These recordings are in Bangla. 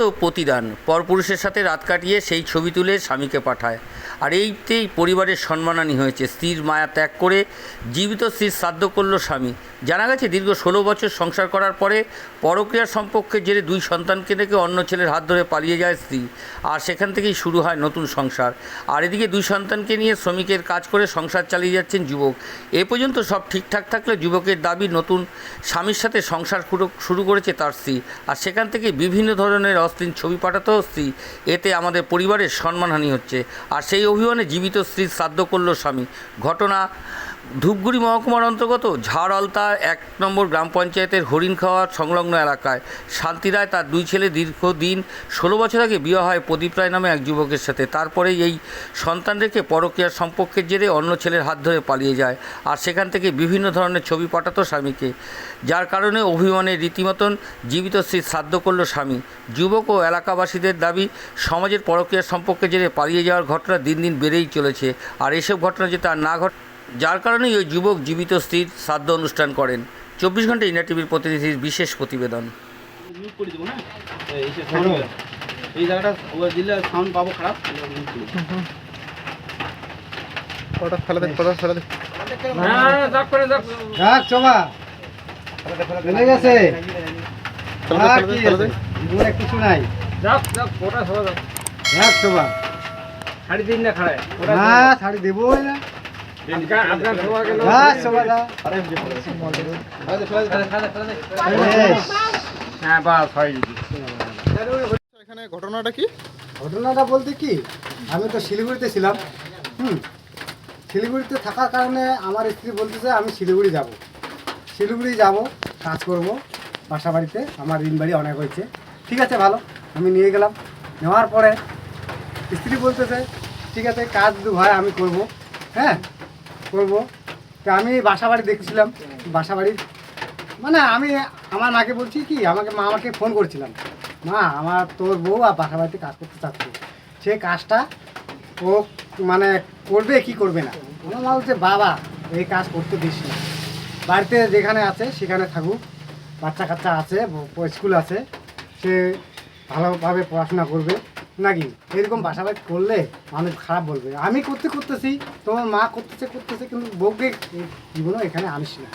তো প্রতিদান। পরপুরুষের সাথে রাত কাটিয়ে সেই ছবি তুলে স্বামীকে পাঠায়। আর এইতেই পরিবারের সম্মানহানি হয়েছে। স্ত্রীর মায়া ত্যাগ করে জীবিত স্ত্রীর শ্রাদ্ধ করল স্বামী। জানা গেছে দীর্ঘ ষোলো বছর সংসার করার পরে পরক্রিয়ার সম্পর্কের জেরে দুই সন্তানকে দেখে অন্য ছেলের হাত ধরে পালিয়ে যায় স্ত্রী। আর সেখান থেকেই শুরু হয় নতুন সংসার। আর এদিকে দুই সন্তানকে নিয়ে শ্রমিকের কাজ করে সংসার চালিয়ে যাচ্ছেন যুবক। এ পর্যন্ত সব ঠিকঠাক থাকলে যুবকের দাবি নতুন স্বামীর সাথে সংসার শুরু করেছে তার স্ত্রী। আর সেখান থেকে বিভিন্ন ধরনের অশ্লীল ছবি পাঠাতেও স্ত্রী। এতে আমাদের পরিবারের সম্মানহানি হচ্ছে। আর সেই অভিমানে জীবিত স্ত্রীর শ্রাদ্ধ করল স্বামী। ঘটনা ধূপগুড়ি মহকুমার অন্তর্গত ঝাড়লতা এক নম্বর গ্রাম পঞ্চায়েতের হরিণখাওয়া সংলগ্ন এলাকায় শান্তি রায়, তার দুই ছেলে দীর্ঘদিন ষোলো বছর আগে বিয়ে হয় প্রদীপ রায় নামে এক যুবকের সাথে। তারপরেই এই সন্তান রেখে পরকীয়ার সম্পর্কের জেরে অন্য ছেলের হাত ধরে পালিয়ে যায় আর সেখান থেকে বিভিন্ন ধরনের ছবি পাঠাতো স্বামীকে। যার কারণে অভিমানে রীতিমতন জীবিত স্ত্রীর শ্রাদ্ধ করল স্বামী। যুবক ও এলাকাবাসীদের দাবি, সমাজের পরকীয়ার সম্পর্কে জেরে পালিয়ে যাওয়ার ঘটনা দিন দিন বেড়েই চলেছে। আর এসব ঘটনা যে তার না ঘট যার কারণেই ওই যুবক জীবিত স্ত্রীর শ্রাদ্ধ অনুষ্ঠান করেন। চব্বিশ ঘণ্টা ইন্ডিয়া টিভির প্রতিনিধির বিশেষ প্রতিবেদন। মিউট করে দেবো না? এই যে সাউন্ড হবে। এই জায়গাটা দিলে সাউন্ড পাবো খারাপ। মিউট করে দেবো। ওটা ফেলে দে। কোথাও ফেলে দে রাখ চবা। চলে গেছে। ফেলে দে, আর ফেলে দে, কি ফেলে দে। আছে? জীবনে কিছু নাই না শাড়ি দেবোই না। বেশ। এখানে ঘটনাটা কি? ঘটনাটা বলতে কি, আমি তো শিলিগুড়িতে ছিলাম, হুম, শিলিগুড়িতে থাকার কারণে আমার স্ত্রী বলতেছে আমি শিলিগুড়ি যাব। শিলিগুড়ি যাব, কাজ করব, বাসা বাড়িতে, আমার ঋণ বাড়ি অনেক হয়েছে। ঠিক আছে, ভালো, আমি নিয়ে গেলাম। নেওয়ার পরে স্ত্রী বলতেছে, ঠিক আছে, কাজ দু ভাই আমি করব। হ্যাঁ করব। তো আমি বাসা বাড়ি দেখছিলাম বাসা বাড়ির মানে আমি, আমার মাকে বলছি কি, আমাকে, মা আমাকে ফোন করছিলাম। মা, আমার তোর বউ আর বাসা বাড়িতে কাজ করতে চাচ্ছে। সে কাজটা ও মানে করবে কি করবে না? আমার মা বলছে, বাবা, এই কাজ করতে দিস না। বাড়িতে যেখানে আছে, সেখানে থাকুক। বাচ্চা কাচ্চা আছে স্কুল আছে। সে ভালোভাবে পড়াশোনা করবে। নাকি এরকম বাসা বাড়ি করলে মানুষ খারাপ বলবে। আমি করতে করতেছি তোমার মা করতেছে করতেছে কিন্তু বউকে জীবনও এখানে আনিস না।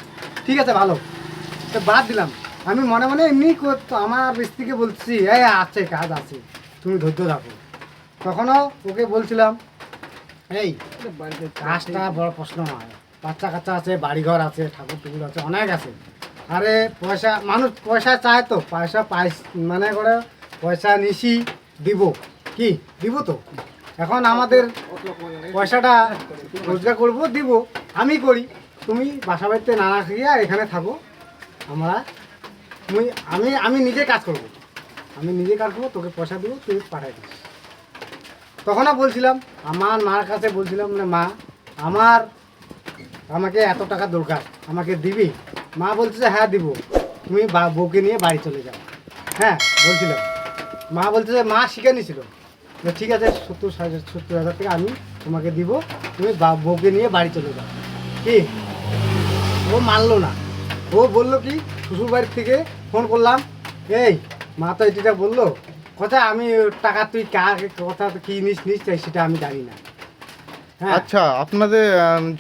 ঠিক আছে ভালো। তো বাদ দিলাম। আমি মনে মনে এমনি করতো আমার স্ত্রীকে বলছি এই আছে কাজ আছে তুমি ধৈর্য রাখো। তখনও ওকে বলছিলাম এই কাজটা বড় প্রশ্ন নয়। বাচ্চা কাচ্চা আছে বাড়িঘর আছে ঠাকুর টুকুর আছে অনেক আছে। আরে পয়সা মানুষ পয়সা চায় তো পয়সা পাই মানে করে পয়সা নিশি দিব কি? দিব তো? এখন আমাদের পয়সাটা রোজগার করব, দিব। আমি করি। তুমি বাসা বাড়িতে না রাখিয়া এখানে থাকো। আমরা, তুমি, আমি আমি নিজে কাজ করব। আমি নিজে কাজ করব, তোকে পয়সা দেবো, তুই পাঠাই দিস। তখনও বলছিলাম, আমার মার কাছে বলছিলাম না মা, আমার, আমাকে এত টাকা দরকার, আমাকে দিবি? মা বলছে হ্যাঁ দিব। তুমি বউকে নিয়ে বাড়ি চলে যাও। হ্যাঁ বলছিলাম। মা বলছে যে মা শিখে নিয়েছিল। যে ঠিক আছে সত্তর হাজার সত্তর হাজার টাকা আমি তোমাকে দিব তুমি বউকে নিয়ে বাড়ি চলে যাও। কি? ও মানলো না। ও বলল কি শ্বশুর বাড়ির থেকে ফোন করলাম এই মা তো এটা বলল কথা আমি টাকা তুই কার কথা কি নিস নিস চাই সেটা আমি জানি না। হ্যাঁ। আচ্ছা আপনাদের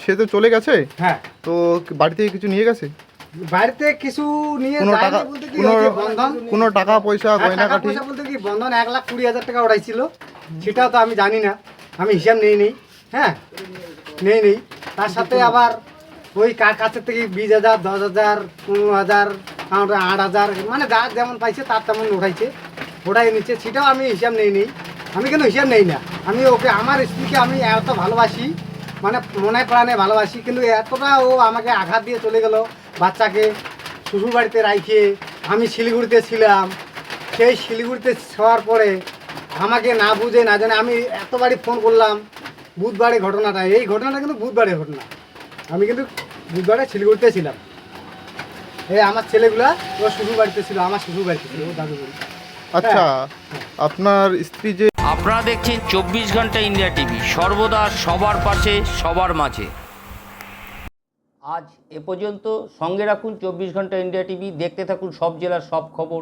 সে তো চলে গেছে? হ্যাঁ। তো বাড়ি থেকে কিছু নিয়ে গেছে? বাড়িতে কিছু নিয়ে কোনো টাকা পয়সা হ্যাঁ, গয়না কাঠি বন্ধন এক লাখ কুড়ি হাজার টাকা উঠাইছিল সেটাও তো আমি জানি না। আমি হিসাব নেই নেই। হ্যাঁ? নেই নেই। তার সাথে আবার ওই কার কাছের থেকে বিশ হাজার, দশ হাজার, পনেরো হাজার আট হাজার মানে যার যেমন পাইছে তার তেমন উঠাইছে ওটাই নিচ্ছে। সেটাও আমি হিসাব নেই নেই। আমি কিন্তু হিসাব নেই না? আমি ওকে, আমার স্ত্রীকে আমি এত ভালোবাসি মানে মনে প্রাণে ভালোবাসি, কিন্তু এতটা ও আমাকে আঘাত দিয়ে চলে গেল বাচ্চাকে শ্বশুর বাড়িতে রাইখে। আমি শিলিগুড়িতে ছিলাম। সেই শিলিগুড়িতে ছোঁয়ার পরে আমাকে না বুঝে না জানে আমি এতবারই ফোন করলাম বুধবারে ঘটনাটা। এই ঘটনাটা কিন্তু বুধবারের ঘটনা। আমি কিন্তু বুধবারে শিলিগুড়িতে ছিলাম। এই আমার ছেলেগুলা ও শ্বশুর বাড়িতে ছিল আমার শ্বশুর বাড়িতে ছিল ও দাদু বাড়ি আচ্ছা আপনার স্ত্রী যে আপনারা দেখছেন চব্বিশ ঘণ্টা ইন্ডিয়া টিভি সর্বদা সবার পাশে সবার মাঝে। আজ এ পর্যন্ত সঙ্গে রাখুন চব্বিশ ঘণ্টা ইন্ডিয়া টিভি দেখতে থাকুন সব জেলার সব খবর।